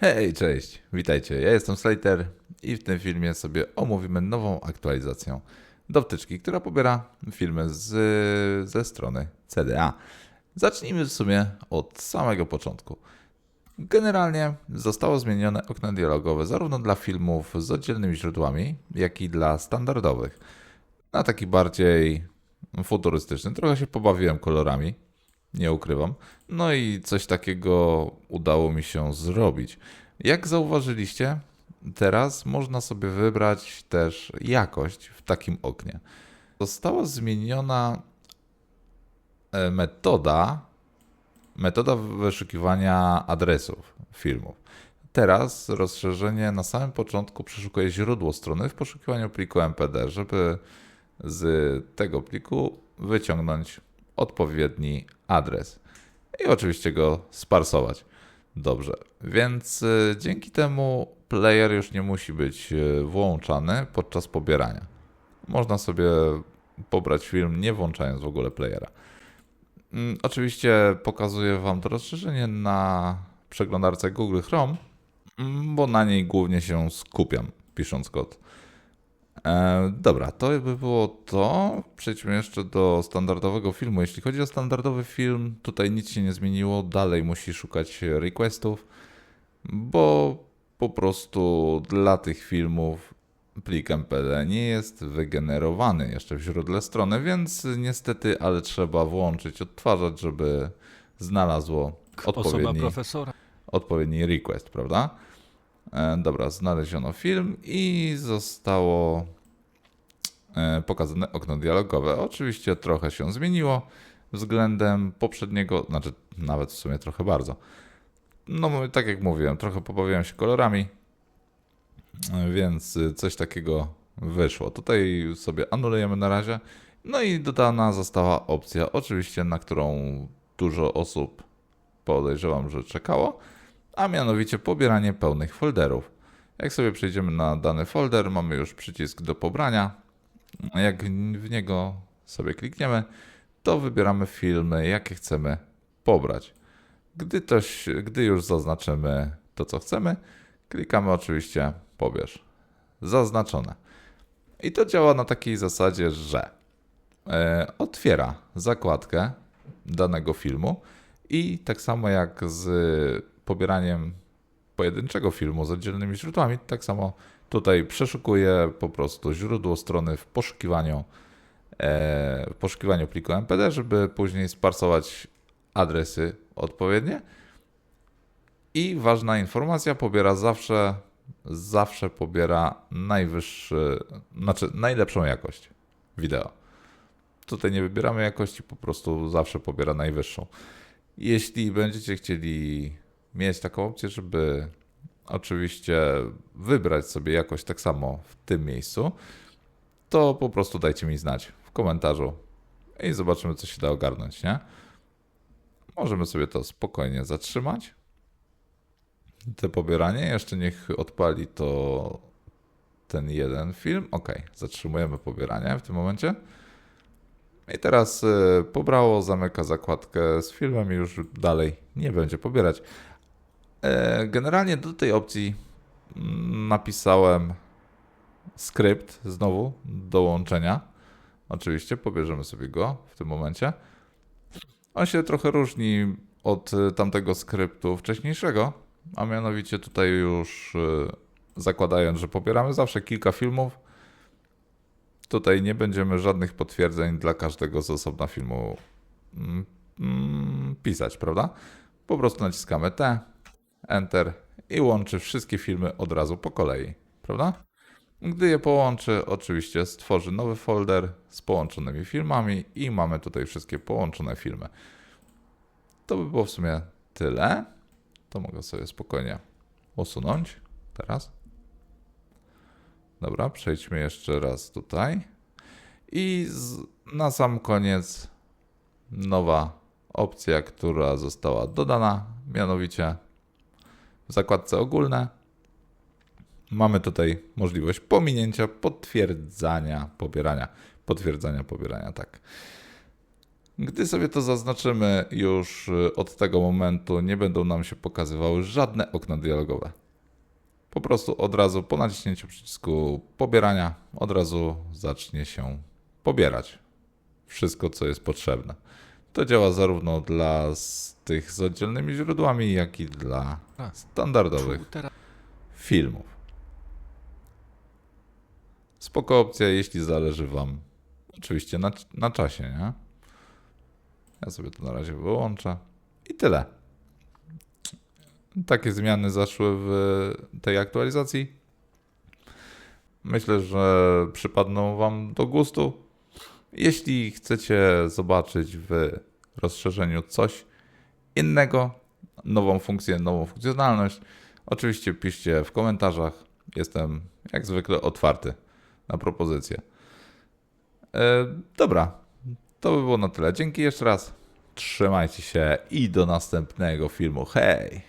Hej, cześć, witajcie, ja jestem Slater i w tym filmie sobie omówimy nową aktualizację do wtyczki, która pobiera filmy z, ze strony CDA. Zacznijmy w sumie od samego początku. Generalnie zostało zmienione okno dialogowe zarówno dla filmów z oddzielnymi źródłami, jak i dla standardowych. Na taki bardziej futurystyczny. Trochę się pobawiłem kolorami, nie ukrywam. No i coś takiego udało mi się zrobić. Jak zauważyliście, teraz można sobie wybrać też jakość w takim oknie. Została zmieniona e, metoda, metoda wyszukiwania adresów filmów. Teraz rozszerzenie na samym początku przeszukuje źródło strony w poszukiwaniu pliku MPD, żeby z tego pliku wyciągnąć odpowiedni adres i oczywiście go sparsować. Dobrze, więc y, dzięki temu player już nie musi być y, włączany podczas pobierania. Można sobie pobrać film nie włączając w ogóle playera. Mm, Oczywiście pokazuję Wam to rozszerzenie na przeglądarce Google Chrome, bo na niej głównie się skupiam pisząc kod. E, dobra, to by było to. Przejdźmy jeszcze do standardowego filmu. Jeśli chodzi o standardowy film, tutaj nic się nie zmieniło. Dalej musi szukać requestów, bo po prostu dla tych filmów plik MPD nie jest wygenerowany jeszcze w źródle strony, więc niestety, ale trzeba włączyć odtwarzać, żeby znalazło odpowiedni profesora. odpowiedni request, prawda? E, dobra, znaleziono film i zostało e, pokazane okno dialogowe. Oczywiście trochę się zmieniło względem poprzedniego, znaczy nawet w sumie trochę bardzo. No, tak jak mówiłem, trochę pobawiłem się kolorami, więc coś takiego wyszło. Tutaj sobie anulujemy na razie. No i dodana została opcja, oczywiście, na którą dużo osób podejrzewam, że czekało a mianowicie pobieranie pełnych folderów. Jak sobie przejdziemy na dany folder, mamy już przycisk do pobrania. Jak w niego sobie klikniemy, to wybieramy filmy, jakie chcemy pobrać. Gdy, toś, gdy już zaznaczymy to, co chcemy, klikamy oczywiście pobierz. Zaznaczone. I to działa na takiej zasadzie, że e, otwiera zakładkę danego filmu i tak samo jak z pobieraniem pojedynczego filmu z oddzielnymi źródłami, tak samo tutaj przeszukuję po prostu źródło strony w poszukiwaniu, e, w poszukiwaniu pliku MPD, żeby później sparsować adresy odpowiednie. I ważna informacja, pobiera zawsze, zawsze pobiera najwyższy, znaczy najlepszą jakość wideo. Tutaj nie wybieramy jakości, po prostu zawsze pobiera najwyższą. Jeśli będziecie chcieli mieć taką opcję, żeby oczywiście wybrać sobie jakoś tak samo w tym miejscu, to po prostu dajcie mi znać w komentarzu i zobaczymy, co się da ogarnąć, nie? Możemy sobie to spokojnie zatrzymać. Te pobieranie, jeszcze niech odpali to ten jeden film. Ok, zatrzymujemy pobieranie w tym momencie. I teraz y, pobrało, zamyka zakładkę z filmem i już dalej nie będzie pobierać. E, Generalnie do tej opcji napisałem skrypt znowu do łączenia. Oczywiście pobierzemy sobie go w tym momencie. On się trochę różni od tamtego skryptu wcześniejszego, a mianowicie tutaj już y, zakładając, że pobieramy zawsze kilka filmów, tutaj nie będziemy żadnych potwierdzeń dla każdego z osobna filmu mm, mm, pisać, prawda? Po prostu naciskamy T, Enter i łączy wszystkie filmy od razu po kolei, prawda? Gdy je połączy, oczywiście stworzy nowy folder z połączonymi filmami i mamy tutaj wszystkie połączone filmy. To by było w sumie tyle. To mogę sobie spokojnie usunąć teraz. Dobra, przejdźmy jeszcze raz tutaj. I z, na sam koniec nowa opcja, która została dodana, mianowicie w zakładce ogólne mamy tutaj możliwość pominięcia potwierdzania pobierania. Potwierdzania pobierania, tak. Gdy sobie to zaznaczymy, już y, od tego momentu nie będą nam się pokazywały żadne okna dialogowe. Po prostu od razu po naciśnięciu przycisku pobierania, od razu zacznie się pobierać wszystko, co jest potrzebne. To działa zarówno dla z tych z oddzielnymi źródłami, jak i dla standardowych filmów. Spoko opcja, jeśli zależy Wam oczywiście na, na czasie, nie? Ja sobie to na razie wyłączę. I tyle. Takie zmiany zaszły w tej aktualizacji. Myślę, że przypadną Wam do gustu. Jeśli chcecie zobaczyć w rozszerzeniu coś innego, nową funkcję, nową funkcjonalność, oczywiście piszcie w komentarzach. Jestem jak zwykle otwarty na propozycje. E, dobra, to by było na tyle. Dzięki jeszcze raz. Trzymajcie się i do następnego filmu. Hej!